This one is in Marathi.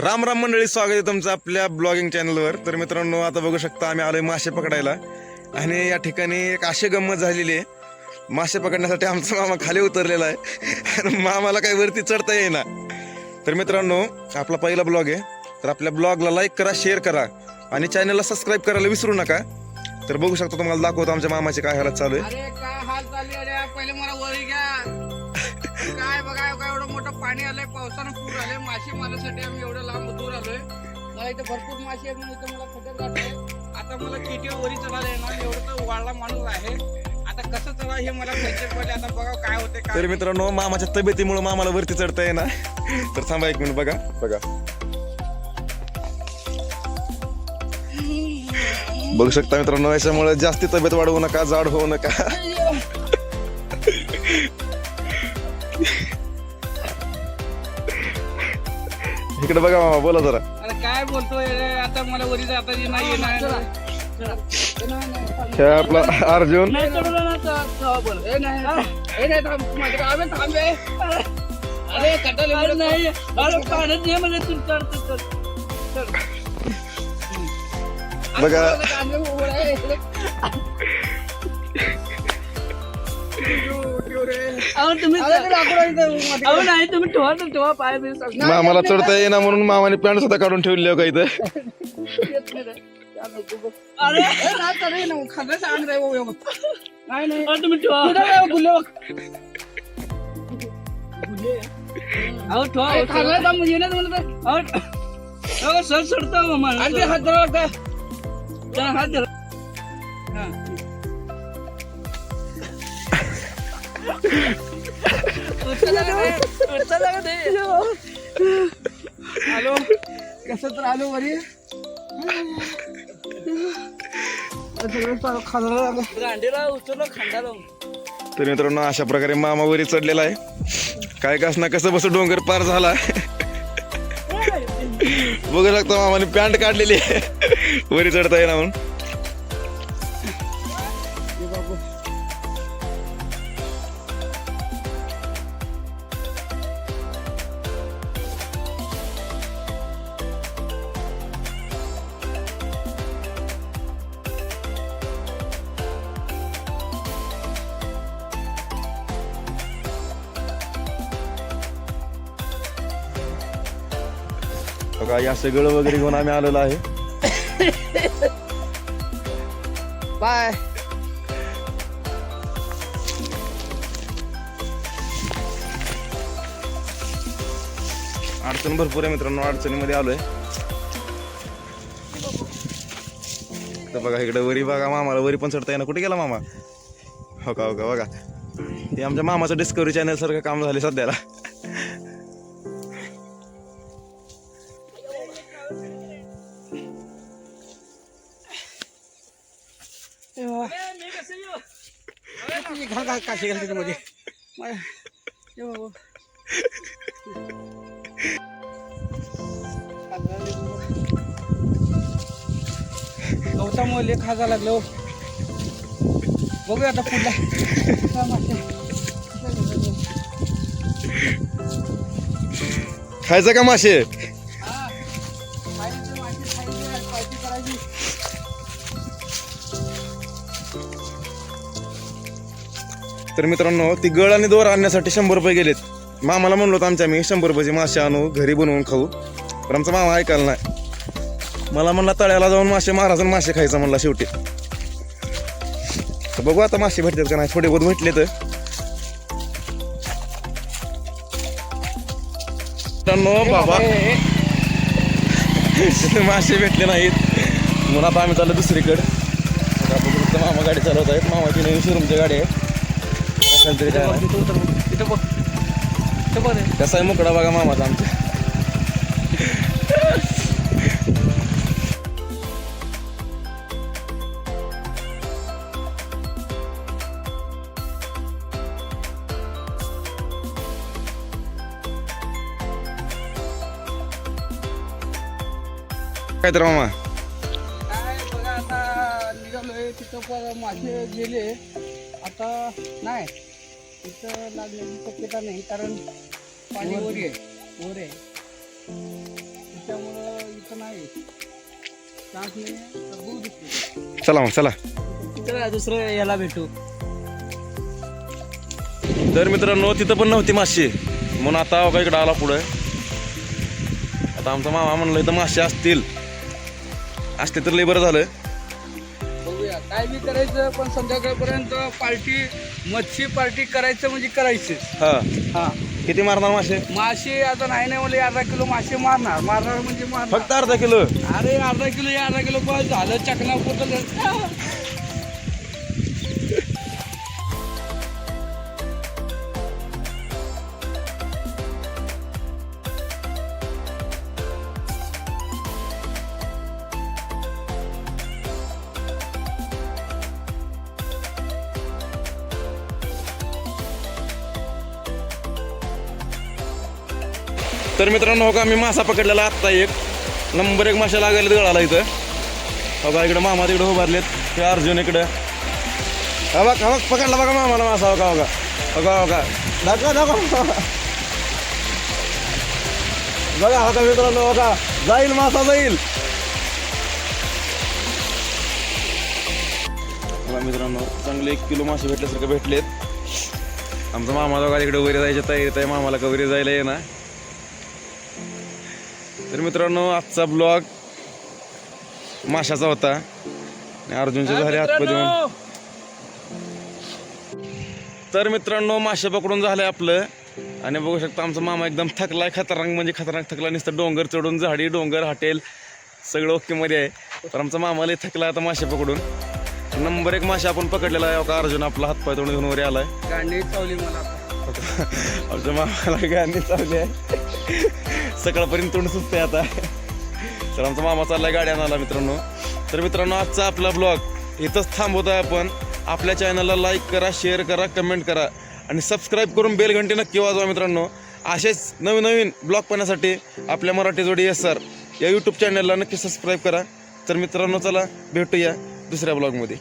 राम राम मंडळी स्वागत आहे तुमचं आपल्या ब्लॉगिंग चॅनलवर तर मित्रांनो आता बघू शकता आम्ही आलोय मासे पकडायला. आणि या ठिकाणी एक अशी गंमत झालेली आहे. मासे पकडण्यासाठी आमचा मामा खाली उतरलेला आहे. आणि मामाला काही वरती चढता येईना. तर मित्रांनो आपला पहिला ब्लॉग आहे. तर आपल्या ब्लॉगला लाईक करा शेअर करा. आणि चॅनलला सबस्क्राईब करायला विसरू नका. तर बघू शकता तुम्हाला दाखवतो आमच्या मामाचे काय हालत चालू आहे. पाणी आलंय पावसानं पूर आले मासे मारण्यासाठी आम्ही एवढं लांब दूर आलोय. मला इथे भरपूर मासे आहेत म्हणून इथे मला खड्ड्यात घातलंय आता मला किती वरी चढायला येणार एवढं तर वाढला माणूस आहे. आता कसं चढा हे मला माहिती पडले आता बघा काय होते काय तर मित्रांनो मामाच्या तब्येतीमुळे मामाला वरती चढता येईना. तर थांबा एक मिनिट बघा बघा. बघू शकता मित्रांनो याच्यामुळे जास्ती तब्येत वाढवू नका जाड होऊ नका. इकडे बघा मामा बोला जरा अरे काय बोलतोय रे आता मला वरी जाता नाही येणार हे आपला अर्जुन नाही चढवलं ना तर- तर बोल. ए, नाही. ए, नाही, थांब. माझ्याकडे आवे, थांब, ए. अरे कटाले नाही अरे पाण्यात नाही म्हणजे तू चढ तू चढ चढ. बघा. आता कांदे उभं आहे. नाही तुम्ही ठेवा तर ठेवा पाय मामाला चढता येईना म्हणून मामाने पॅन्ट सुद्धा काढून ठेवली का इथं? नाही अहो, तुम्ही ठेवा. अहो खाल्लं ठेवा. तर मग येणंच म्हणलं तर. अहो सर सोडतो हो ते हात? जरा हात धरा. आलो कस तर आलो वरी तर मित्रांनो अशा प्रकारे मामा वरी चढलेला आहे. काय कास ना कसं बस डोंगर पार झाला. बघू शकतो मामाने पॅन्ट काढलेली आहे. वरी चढता येईना म्हणून. बघा या सगळं वगैरे घेऊन आम्ही आलेलो आहे. बाय. अडचण भरपूर आहे मित्रांनो अडचणीमध्ये आलोय. तर बघा इकडे वरी बघा मामाला वरी पण चढता येणार कुठे गेला मामा? हो का हो का बघा. हे आमच्या मामाचं डिस्कवरी चॅनल सारखं काम झाले सध्याला. तुझी घा घा काशी घाल त्याच्यामध्ये माय- गवतामुळे लेख खाजा लागलो हो. बघूया आता पुढला खायचं का मासे? तर मित्रांनो ती गळ आणि दोर आणण्यासाठी शंभर रुपये गेलेत. मामाला म्हणलो होतं आमच्या मी शंभर रुपयाचे मासे आणू घरी बनवून खाऊ. पण आमचा मामा ऐकायला नाही. मला म्हणला तळ्याला जाऊन मासे मारायचं मासे खायचं म्हणला शेवटी. तर बघू आता मासे भेटतात का नाही थोडे बहुत भेटले तर. मित्रांनो बाबा. मासे भेटले नाहीत. म्हणून आता आम्ही चाललो दुसरीकडे. मामा गाडी चालवत आहेत. मामाची नवीन शोरूमची गाडी आहे. असेल तरी काय नाही. तिथं उतर बघ. तिथं बघ तिथं बघ रे. कसा आहे मुकडा बघा मामाचा आमच्या काय तर मामा काय बघा आता निघालोय तिथं पण मासे गेले आता नाही तिथं लागण्याची शक्यता नाही कारण पाणी वर आहे. वर आहे. चान्स नाही. बघू दुसरं. चला मग चला. चला दुसरं याला भेटू. तर मित्रांनो तिथं पण नव्हती माशी. म्हणून आता बघा इकडं आला पुढं. आता आमचा मामा म्हणलं इथं मासे असतील. असते तर लय बरं झालं. काय बी करायचं पण संध्याकाळपर्यंत पार्टी मच्छी पार्टी करायचं म्हणजे करायची हा. हा. किती मारणार मासे? मासे आता नाही नाही म्हणले अर्धा किलो मासे मारणार. मारणार म्हणजे मारणार. फक्त अर्धा किलो? अरे अर्धा किलो हे अर्धा किलो बस झालं चकना पोतल तर मित्रांनो हो का मी मासा पकडलेला आत्ता एक. नंबर एक माशा लागायला गळाला इथं. हो का इकडं मामा तिकडं उभारलेत. ते अर्जुन इकडं. हवा हवा बघ पकडला बघा मामाला मासा हो का हो का. हो का हो का. दाखवा दाखवा. बघा हा का मित्रांनो हो का. जाईल मासा जाईल. हो मित्रांनो चांगले एक किलो मासे भेटल्यासारखे भेटलेत. आमचा मामा दोघा इकडे वगैरे जायच्या तयारीत आहे. मामाला का वगैरे जायला येणार तर मित्रांनो आजचा ब्लॉग माशाचा होता. आणि अर्जुनचे झाले हातपाय देऊन तर मित्रांनो मासे पकडून झालंय आपलं. आणि बघू शकता आमचा मामा एकदम थकलाय खतरनाक म्हणजे खतरनाक थकला. नुसतं डोंगर चढून झाडी डोंगर हॉटेल सगळं ओके मध्ये आहे. तर आमचा मामा लय थकला आता मासे पकडून. नंबर एक मासे आपण पकडलेला आहे. का अर्जुन आपला हातपाय तोंड घेऊन वगैरे आलाय. गांडी चावली मला. आमच्या मामाला गाणी चालली आहे. सकाळपर्यंत तोंड सुचते आता. तर आमचा मामा चाललाय गाडी आणायला मित्रांनो. तर मित्रांनो आजचा आपला ब्लॉग इथंच थांबवत आहे आपण. आपल्या चॅनलला लाईक करा शेअर करा कमेंट करा. आणि सबस्क्राईब करून बेल घंटी नक्की वाजवा मित्रांनो. असेच नवीन नवीन ब्लॉग पाहण्यासाठी आपल्या मराठी जोडी एस सर या यूट्यूब चॅनलला नक्की सबस्क्राईब करा. तर मित्रांनो चला भेटूया दुसऱ्या ब्लॉगमध्ये